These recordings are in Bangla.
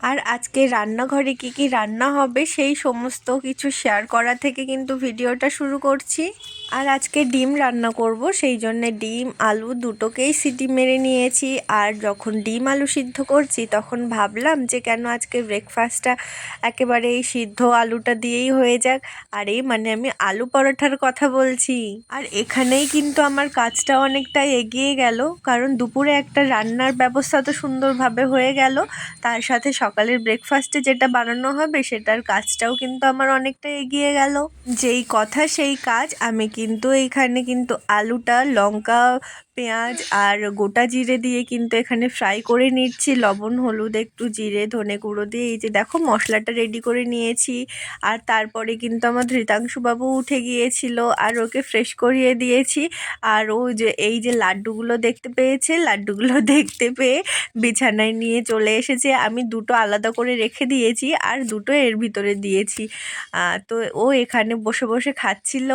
আর আজকে রান্নাঘরে কি কি রান্না হবে সেই সমস্ত কিছু শেয়ার করা থেকে কিন্তু ভিডিওটা শুরু করছি। আর আজকে ডিম রান্না করব, সেই জন্যে ডিম, আলু দুটোকেই সিটি মেরে নিয়েছি। আর যখন ডিম আলু সিদ্ধ করছি, তখন ভাবলাম যে কেন আজকে ব্রেকফাস্টটা একেবারে এই সিদ্ধ আলুটা দিয়েই হয়ে যাক। আর এই মানে আমি আলু পরোঠার কথা বলছি। আর এখানেই কিন্তু আমার কাজটা অনেকটা এগিয়ে গেল, কারণ দুপুরে একটা রান্নার ব্যবস্থা তো সুন্দরভাবে হয়ে গেল। তার সাথে সকালের ব্রেকফাস্টে যেটা বানানো হবে, সেটার কাজটাও কিন্তু আমার অনেকটা এগিয়ে গেল। যেই কথা, সেই কাজ। আমি কিন্তু এইখানে কিন্তু আলুটা, লঙ্কা, পেঁয়াজ আর গোটা জিরে দিয়ে কিন্তু এখানে ফ্রাই করে নিচ্ছি। লবণ, হলুদ, একটু জিরে, ধনে গুঁড়ো দিয়ে। এই যে দেখো, মশলাটা রেডি করে নিয়েছি। আর তারপরে কিন্তু আমার ধৃতাংশুবাবু উঠে গিয়েছিল আর ওকে ফ্রেশ করিয়ে দিয়েছি। আর ও যে, এই যে লাড্ডুগুলো দেখতে পেয়েছে, লাড্ডুগুলো দেখতে পেয়ে বিছানায় নিয়ে চলে এসেছে। আমি দুটো আলাদা করে রেখে দিয়েছি আর দুটো এর ভিতরে দিয়েছি। তো ও এখানে বসে বসে খাচ্ছিল।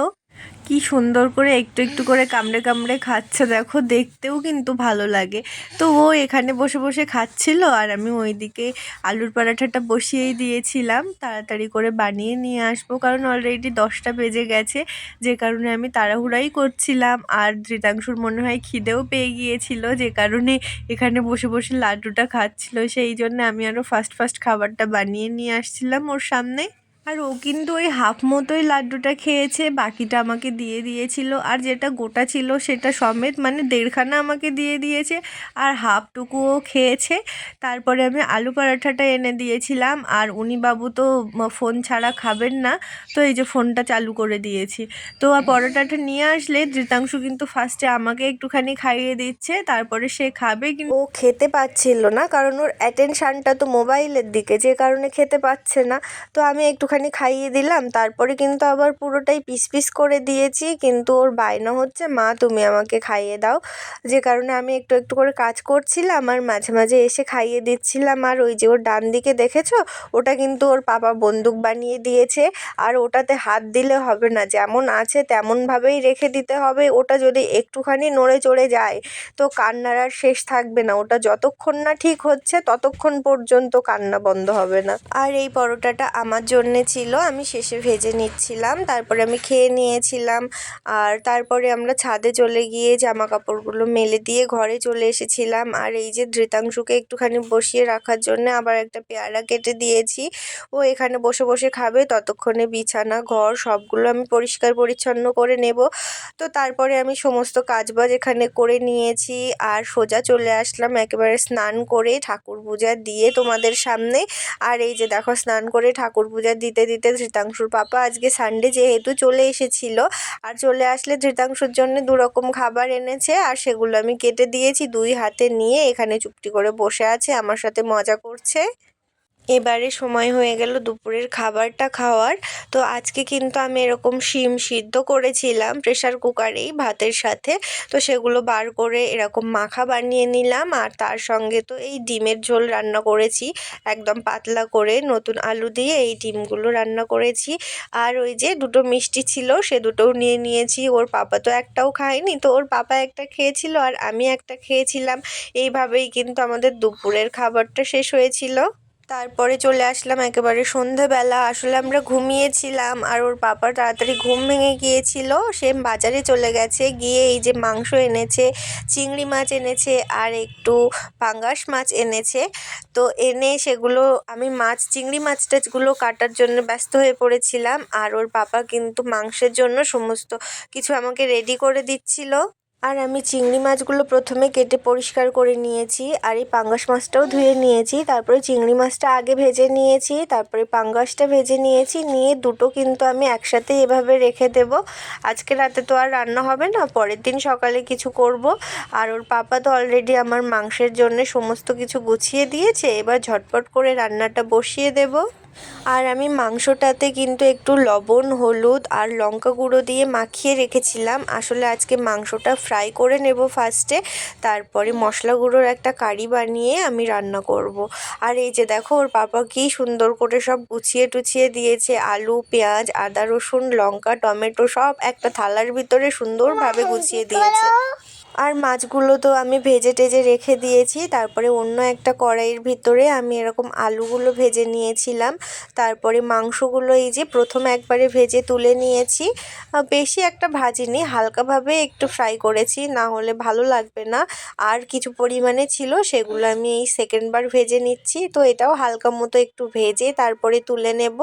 কি সুন্দর করে একটু একটু করে কামড়ে কামড়ে খাচ্ছে, দেখো দেখতেও কিন্তু ভালো লাগে। তো ও এখানে বসে বসে খাচ্ছিল আর আমি ওইদিকে আলুর পরাঠাটা বসিয়েই দিয়েছিলাম, তাড়াতাড়ি করে বানিয়ে নিয়ে আসব, কারণ অলরেডি দশটা বেজে গেছে, যে কারণে আমি তাড়াহুড়াই করছিলাম আর ধৃতাংশুর মনে হয় খিদেও পেয়ে গিয়েছিল, যে কারণে এখানে বসে বসে লাড্ডুটা খাচ্ছিল, সেই জন্য আমি আরও ফাস্ট ফাস্ট খাবারটা বানিয়ে নিয়ে আসছিলাম ওর সামনে। আর ও কিন্তু ওই হাফ মতোই লাড্ডুটা খেয়েছে, বাকিটা আমাকে দিয়ে দিয়েছিল। আর যেটা গোটা ছিল সেটা সমেত মানে দেড়খানা আমাকে দিয়ে দিয়েছে। আর হাফটুকুও খেয়েছে। তারপরে আমি আলু পরাঠাটা এনে দিয়েছিলাম। আর উনি বাবু তো ফোন ছাড়া খাবেন না। তো এই যে ফোনটা চালু করে দিয়েছি। তো পরোটাটা নিয়ে আসলে ধৃতাংশু কিন্তু ফার্স্টে আমাকে একটুখানি খাইয়ে দিচ্ছে। তারপরে সে খাবে কিন্তু ও খেতে পাচ্ছিল না। কারণ ওর অ্যাটেনশানটা তো মোবাইলের দিকে, যে কারণে খেতে পাচ্ছে না। তো আমি একটুখানি একটুখানি খাইয়ে দিলাম। তারপরে কিন্তু আবার পুরোটাই পিস পিস করে দিয়েছি। কিন্তু ওর বায়না হচ্ছে, মা, তুমি আমাকে খাইয়ে দাও। যে কারণে আমি একটু একটু করে কাজ করছিলাম আর মাঝে মাঝে এসে খাইয়ে দিচ্ছিলাম। আর ওই যে ওর ডান দিকে দেখেছ, ওটা কিন্তু ওর পাপা বন্দুক বানিয়ে দিয়েছে। আর ওটাতে হাত দিলে হবে না, যেমন আছে তেমনভাবেই রেখে দিতে হবে। ওটা যদি একটুখানি নড়ে চড়ে যায়, তো কান্নার আর শেষ থাকবে না। ওটা যতক্ষণ না ঠিক হচ্ছে, ততক্ষণ পর্যন্ত কান্না বন্ধ হবে না। আর এই পরোটাটা আমার জন্যে ছিল, আমি শেষে ভেজে নিচ্ছিলাম, তারপরে আমি খেয়ে নিয়েছিলাম, আর তারপরে আমরা ছাদে চলে গিয়ে জামা কাপড়গুলো মেলে দিয়ে ঘরে চলে এসেছিলাম, আর এই যে ধৃতাংশুকে একটুখানি বসিয়ে রাখার জন্য আবার একটা পেয়ারা কেটে দিয়েছি, ও এখানে বসে বসে খাবে, ততক্ষণে বিছানা, ঘর, সবগুলো আমি পরিষ্কার পরিচ্ছন্ন করে নেব। তো তারপরে আমি সমস্ত কাজবাজ এখানে করে নিয়েছি, আর সোজা চলে আসলাম একেবারে স্নান করে ঠাকুর পূজা দিয়ে তোমাদের সামনে, আর এই যে দেখো স্নান করে ঠাকুর পূজা দিতে দিতে দিতে ধৃতাংশুর পাপা আজকে সানডে যেহেতু চলে এসেছিল, আর চলে আসলে ধৃতাংশুর জন্য দুরকম খাবার এনেছে, আর সেগুলো আমি কেটে দিয়েছি, দুই হাতে নিয়ে এখানে চুপটি করে বসে আছে, আমার সাথে মজা করছে। এবারে সময় হয়ে গেল দুপুরের খাবারটা খাওয়ার। তো আজকে কিন্তু আমি এরকম শিম সিদ্ধ করেছিলাম প্রেশার কুকারেই ভাতের সাথে। তো সেগুলো বার করে এরকম মাখা বানিয়ে নিলাম আর তার সঙ্গে তো এই ডিমের ঝোল রান্না করেছি। একদম পাতলা করে নতুন আলু দিয়ে এই ডিমগুলো রান্না করেছি। আর ওই যে দুটো মিষ্টি ছিল সে দুটোও নিয়ে নিয়েছি। ওর পাপা তো একটাও খায়নি, তো ওর পাপা একটা খেয়েছিল আর আমি একটা খেয়েছিলাম। এইভাবেই কিন্তু আমাদের দুপুরের খাবারটা শেষ হয়েছিল। তারপরে চলে আসলাম একেবারে সন্ধেবেলা। আসলে আমরা ঘুমিয়েছিলাম আর ওর পাপার তাড়াতাড়ি ঘুম ভেঙে গিয়েছিল। সে বাজারে চলে গেছে, গিয়ে এই যে মাংস এনেছে, চিংড়ি মাছ এনেছে আর একটু পাঙ্গাস মাছ এনেছে। তো এনে সেগুলো, আমি মাছ, চিংড়ি মাছ টাছগুলো কাটার জন্য ব্যস্ত হয়ে পড়েছিলাম আর ওর পাপা কিন্তু মাংসের জন্য সমস্ত কিছু আমাকে রেডি করে দিচ্ছিল। আর আমি চিংড়ি মাছগুলো প্রথমে কেটে পরিষ্কার করে নিয়েছি, আর এই পাঙ্গাস মাছটাও ধুয়ে নিয়েছি। তারপরে চিংড়ি মাছটা আগে ভেজে নিয়েছি, তারপরে পাঙ্গাসটা ভেজে নিয়েছি। নিয়ে দুটো কিন্তু আমি একসাথে এভাবে রেখে দেব। আজকে রাতে তো আর রান্না হবে না, পরের দিন সকালে কিছু করব। আর ওর পাপা তো অলরেডি আমার মাংসের জন্য সমস্ত কিছু গুছিয়ে দিয়েছে। এবার ঝটপট করে রান্নাটা বসিয়ে দেবো। আর আমি মাংসটাতে কিন্তু একটু লবণ হলুদ আর লঙ্কা গুঁড়ো দিয়ে মাখিয়ে রেখেছিলাম। আসলে আজকে মাংসটা ফ্রাই করে নেব ফার্স্টে তারপরে মশলা গুঁড়োর একটা কারি বানিয়ে আমি রান্না করব। আর এই যে দেখো ওর পাপা কি সুন্দর করে সব গুছিয়ে টুছিয়ে দিয়েছে। আলু পেঁয়াজ আদা রসুন লঙ্কা টমেটো সব একটা থালার ভিতরে সুন্দরভাবে গুছিয়ে দিয়েছে। আর মাছগুলো তো আমি ভেজে টেজে রেখে দিয়েছি। তারপরে অন্য একটা কড়াইয়ের ভিতরে আমি এরকম আলুগুলো ভেজে নিয়েছিলাম। তারপরে মাংসগুলো এই যে প্রথম একবারে ভেজে তুলে নিয়েছি। বেশি একটা ভাজিনি, হালকাভাবে একটু ফ্রাই করেছি, না হলে ভালো লাগবে না। আর কিছু পরিমাণে ছিল, সেগুলো আমি এই সেকেন্ডবার ভেজে নিচ্ছি। তো এটাও হালকা মতো একটু ভেজে তারপরে তুলে নেব।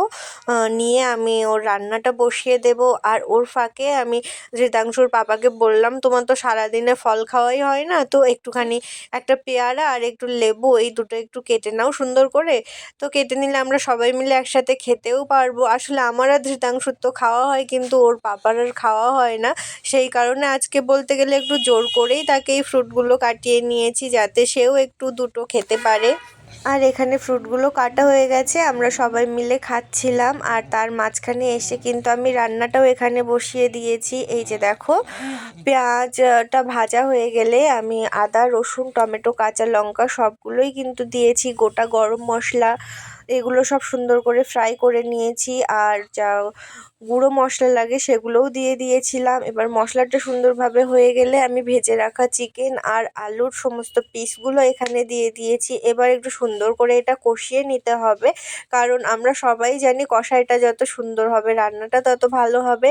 নিয়ে আমি ওর রান্নাটা বসিয়ে দেব। আর ওর ফাঁকে আমি হৃদাংশুর পাপাকে বললাম, তোমার তো সারাদিনে ফল খাওয়াই হয় না। তো একটুখানি একটা পেয়ারা আর একটু লেবু এই দুটো একটু কেটে নাও সুন্দর করে। তো কেটে নিলে আমরা সবাই মিলে একসাথে খেতেও পারব। আসলে আমার আর ধৃতাংশ তো খাওয়া হয় কিন্তু ওর পাপার আর খাওয়া হয় না। সেই কারণে আজকে বলতে গেলে একটু জোর করেই তাকে এই ফ্রুটগুলো কাটিয়ে নিয়েছি যাতে সেও একটু দুটো খেতে পারে। আর এখানে ফ্রুটগুলো কাটা হয়ে গেছে, আমরা সবাই মিলে খাচ্ছিলাম। আর তার মাঝখানে এসে কিন্তু আমি রান্নাটাও এখানে বসিয়ে দিয়েছি। এই যে দেখো, পেঁয়াজটা ভাজা হয়ে গেলে আমি আদা, রসুন, টমেটো, কাঁচা লঙ্কা সবগুলোই কিন্তু দিয়েছি। গোটা গরম মশলা, এগুলো সব সুন্দর করে ফ্রাই করে নিয়েছি। আর যা গুঁড়ো মশলা লাগে সেগুলোও দিয়ে দিয়েছিলাম। এবার মশলাটা সুন্দরভাবে হয়ে গেলে আমি ভেজে রাখা চিকেন আর আলুর সমস্ত পিসগুলো এখানে দিয়ে দিয়েছি। এবার একটু সুন্দর করে এটা কষিয়ে নিতে হবে। কারণ আমরা সবাই জানি কষাইটা যত সুন্দর হবে, রান্নাটা তত ভালো হবে।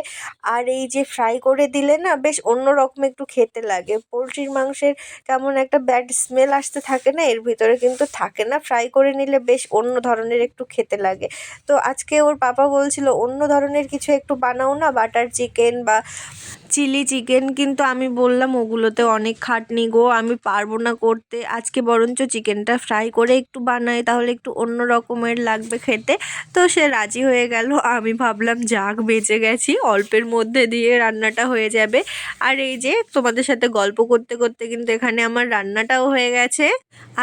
আর এই যে ফ্রাই করে দিলে না বেশ অন্য রকম একটু খেতে লাগে। পোলট্রির মাংসের কেমন একটা ব্যাড স্মেল আসতে থাকে না, এর ভিতরে কিন্তু থাকে না। ফ্রাই করে নিলে বেশ অন্য ধরনের একটু খেতে লাগে। তো আজকে ওর পাপা বলছিল, অন্য ধরনের কিছু একটু বানাও না বাটার চিকেন বা চিলি চিকেন কিন্তু আমি বললাম ওগুলোতে অনেক খাটনি গো, আমি পারব না করতে। আজকে বরঞ্চ চিকেনটা ফ্রাই করে একটু বানাই, তাহলে একটু অন্য রকমের লাগবে খেতে। তো সে রাজি হয়ে গেল, আমি ভাবলাম যাক, বেঁচে গেছি, অল্পের মধ্যে দিয়ে রান্নাটা হয়ে যাবে। আর এই যে তোমাদের সাথে গল্প করতে করতে কিন্তু এখানে আমার রান্নাটাও হয়ে গেছে।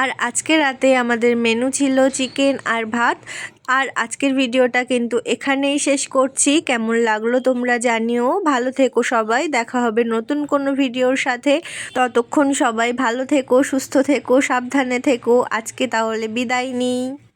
আর আজকে রাতে আমাদের মেনু ছিল চিকেন আর ভাত। আর আজকের ভিডিওটা কিন্তু এখানেই শেষ করছি। কেমন লাগল তোমরা জানিও। ভালো থেকো সবাই। দেখা হবে নতুন কোনো ভিডিওর সাথে। ততক্ষণ সবাই ভালো থেকো, সুস্থ থেকো, সাবধানে থেকো। আজকে তাহলে বিদায় নিই।